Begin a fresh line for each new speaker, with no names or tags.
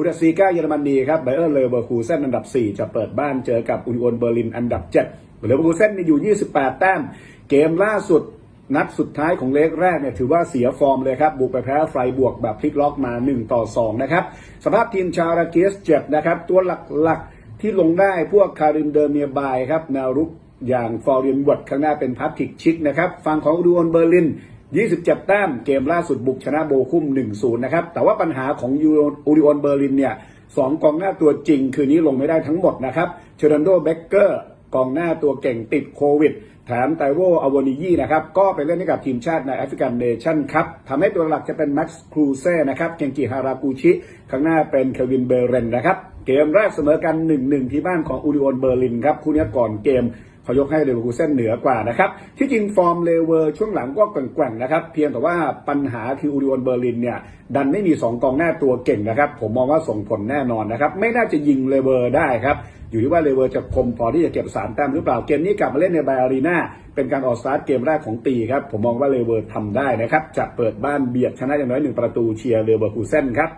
บูเดสซีกาเยอรมนีครับไบเออร์เลเวอร์คูเซนอันดับ 4 จะเปิดบ้านเจอกับอุน i อนเบอร์ลินอันดับ7เลเวอร์คูเซนอยู่ 28 แต้ม เกมล่าสุดนัดสุดท้ายของเลกแรกเนี่ยถือว่าเสียฟอร์มเลยครับ บุกไปแพ้ไฟบวกแบบพลิกล็อกมา 1 ต่อ 2 นะครับ สภาพทีมชาราเกสเจ็บนะครับ ตัวหลักๆที่ลงได้พวกคาริมเดอร์เมียบายครับแนวรุกอย่างฟอร์เรียนวอดข้างหน้าเป็นพับทิกชิกนะครับฝั่งของอูอนเบอร์ลิน 27 แต้มเกมล่าสุดบุกชนะโบคุ้ม 1-0 นะครับ แต่ว่าปัญหาของยูอูริออนเบอร์ลินเนี่ยสองกองหน้าตัวจริง คืนนี้ลงไม่ได้ทั้งหมดนะครับเชอรันโดเบเกอร์กองหน้าตัวเก่งติดโควิด แถมไตโวอวานิยีนะครับ ก็ไปเล่นให้กับทีมชาติในแอฟริกันเนชั่นครับทำให้ตัวหลักจะเป็นแม็กซ์ครูเซ่นะครับเกงกิฮารากูชิ ข้างหน้าเป็นเควินเบเรนนะครับ เกมแรกเสมอกัน 1-1 ที่บ้านของอูริออนเบอร์ลินครับคู่นี้ก่อนเกมเขายกให้เลเวอร์คูเซ่นเหนือกว่านะครับ ที่จริงฟอร์มเลเวอร์ช่วงหลังก็แกว่งๆนะครับ เพียงแต่ว่าปัญหาคืออูริออนเบอร์ลินเนี่ยดันไม่มี 2 กองหน้าตัวเก่งนะครับ ผมมองว่าส่งผลแน่นอนนะครับ ไม่น่าจะยิงเลเวอร์ได้ครับ อยู่ที่ว่าเลเวอร์จะคมพอที่จะเก็บ3แต้มหรือเปล่า เกมนี้กลับมาเล่นในไบอารีนาเป็นการออกสตาร์ทเกมแรกของปีครับ ผมมองว่าเลเวอร์ทำได้นะครับ จะเปิดบ้านเบียดชนะอย่างน้อยหนึ่งประตูเชียร์เลเวอร์คูเซ่นครับ